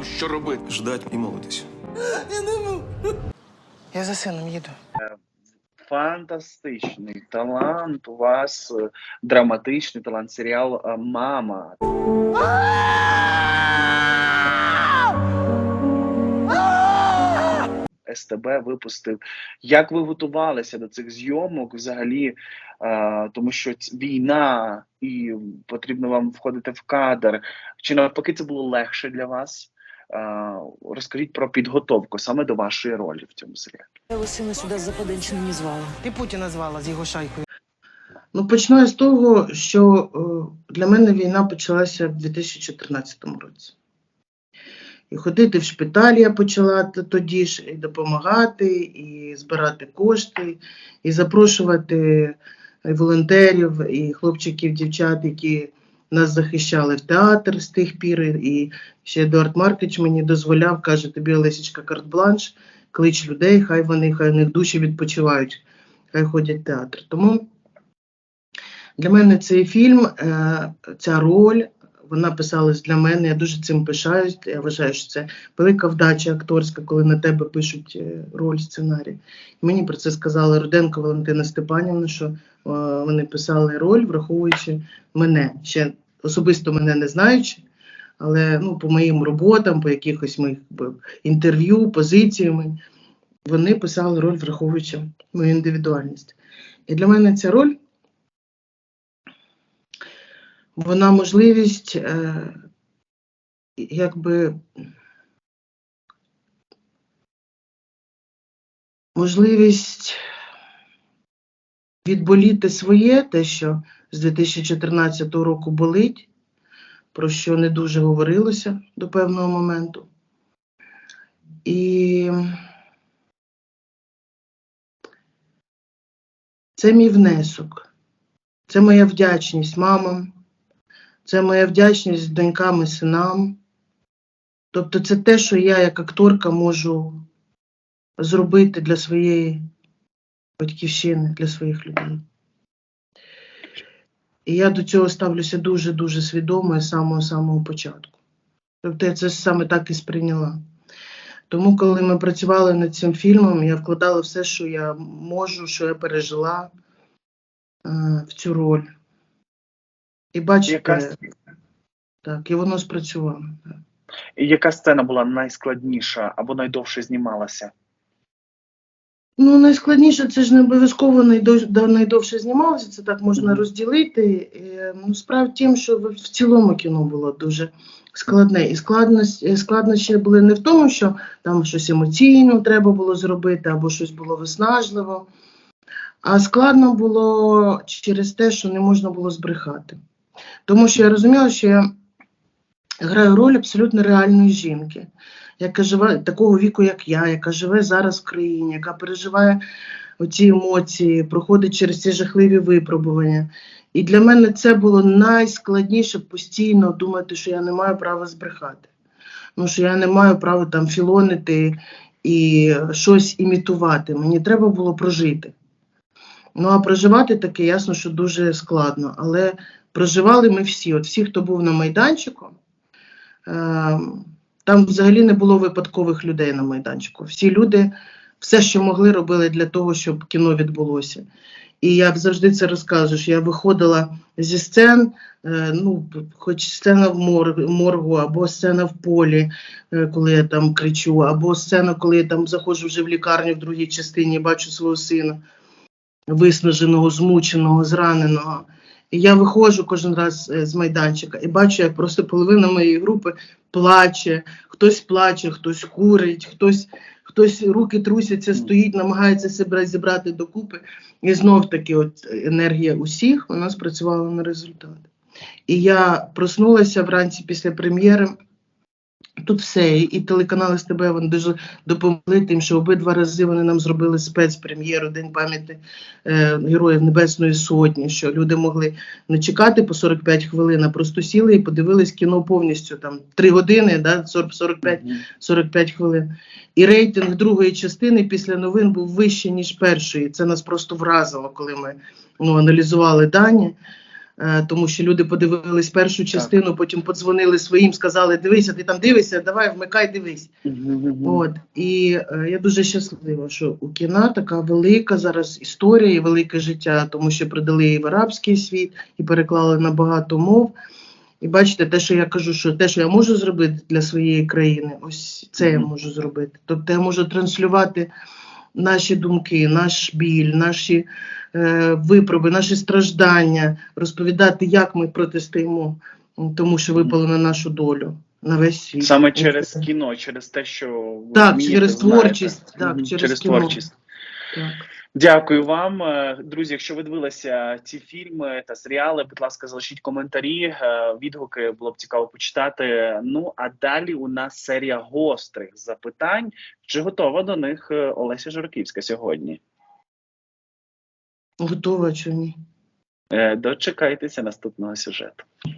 нам що робити. Ждать і молитись. Я за сином їду. Фантастичний талант у вас, е, драматичний талант, серіал е, Мама. СТБ випустив. Як ви готувалися до цих зйомок взагалі? Е, тому що війна і потрібно вам входити в кадр. Чи навпаки це було легше для вас? Е, розкажіть про підготовку саме до вашої ролі в цьому серіалі. Я вас сина сюди з Западенщини не звала. Ти Путіна звала з його шайкою. Ну, почну я з того, що е, для мене війна почалася в 2014 році. І ходити в шпиталь я почала тоді ж, і допомагати, і збирати кошти, і запрошувати волонтерів, і хлопчиків, дівчат, які нас захищали в театр з тих пір. І ще Едуард Маркич мені дозволяв, каже, тобі Олесічка карт-бланш, клич людей, хай вони, хай у них душі відпочивають, хай ходять в театр. Тому для мене цей фільм, е, ця роль, вона писалась для мене. Я дуже цим пишаюсь. Я вважаю, що це велика вдача акторська, коли на тебе пишуть е, роль, сценарій. Мені про це сказала Руденко Валентина Степанівна, що е, вони писали роль, враховуючи мене, ще особисто мене не знаючи. Але ну, по моїм роботам, по якихось моїх інтерв'ю, позиціями, вони писали роль, враховуючи мою індивідуальність. І для мене ця роль вона можливість е, якби можливість відболіти своє, те, що з 2014 року болить, про що не дуже говорилося до певного моменту. І це мій внесок, це моя вдячність мамам, це моя вдячність донькам і синам. Тобто це те, що я як акторка можу зробити для своєї батьківщини, для своїх людей. І я до цього ставлюся дуже-дуже свідомо з самого-самого початку. Тобто я це саме так і сприйняла. Тому, коли ми працювали над цим фільмом, я вкладала все, що я можу, що я пережила е, в цю роль. І бачите, Яка, так, і воно спрацювало. так. яка сцена була найскладніша або найдовше знімалася? Ну, найскладніше, це ж не обов'язково найдовше знімалося, це так можна розділити. Е, Ну, справа в тім, що в цілому кіно було дуже складне. І складність, е, складнощі були не в тому, що там щось емоційно треба було зробити, або щось було виснажливо, а складно було через те, що не можна було збрехати. Тому що я розуміла, що я граю роль абсолютно реальної жінки, яка живе такого віку, як я, яка живе зараз в країні, яка переживає оці емоції, проходить через ці жахливі випробування. І для мене це було найскладніше постійно думати, що я не маю права збрехати. Ну, що я не маю права там філонити і щось імітувати. Мені треба було прожити. Ну, а проживати таке, ясно, що дуже складно. Але проживали ми всі. От всі, хто був на майданчику, е, там взагалі не було випадкових людей на майданчику. Всі люди все, що могли, робили для того, щоб кіно відбулося. І я завжди це розказую, що я виходила зі сцен, е, ну, хоч сцена в моргу, або сцена в полі, е, коли я там кричу, або сцена, коли я там заходжу вже в лікарню в другій частині, бачу свого сина виснаженого, змученого, зраненого. І я виходжу кожен раз е, з майданчика і бачу, як просто половина моєї групи плаче, хтось плаче, хтось курить, хтось, хтось руки трусяться, стоїть, намагається себе зібрати докупи. І знов таки, от енергія усіх вона спрацювала на результат. І я проснулася вранці після прем'єри. Тут все, і- телеканали з тебе вони дуже допомогли тим, що обидва рази вони нам зробили спецпрем'єру, День пам'яті е, Героїв Небесної Сотні, що люди могли не чекати по 45 хвилин, а просто сіли і подивились кіно повністю там 3 години, да, 40, 45 Мгм. 45 хвилин. І рейтинг другої частини після новин був вищий, ніж першої. Це нас просто вразило, коли ми ну, аналізували дані. Е, Тому що люди подивились першу частину, потім подзвонили своїм, сказали: Дивися, ти там дивишся, давай вмикай, дивись. От і е, я дуже щаслива, що у кіна така велика зараз історія і велике життя, тому що придали і в арабський світ, і переклали на багато мов. І бачите, те, що я кажу, що те, що я можу зробити для своєї країни, ось це я можу зробити. Тобто я можу транслювати наші думки, наш біль, наші е, випроби, наші страждання, розповідати, як ми протистоїмо тому, що випало на нашу долю, на весь світ. Саме через кіно, через те, що ви Так, вмієте, через знаєте. творчість, так, через, через кіно. творчість. Так. Дякую вам, Е, друзі. Якщо ви дивилися ці фільми та серіали, будь ласка, залишіть коментарі, е, відгуки було б цікаво почитати. Ну а далі у нас серія гострих запитань. Чи готова до них е, Олеся Журківська сьогодні? Готова чи ні? Дочекайтеся наступного сюжету.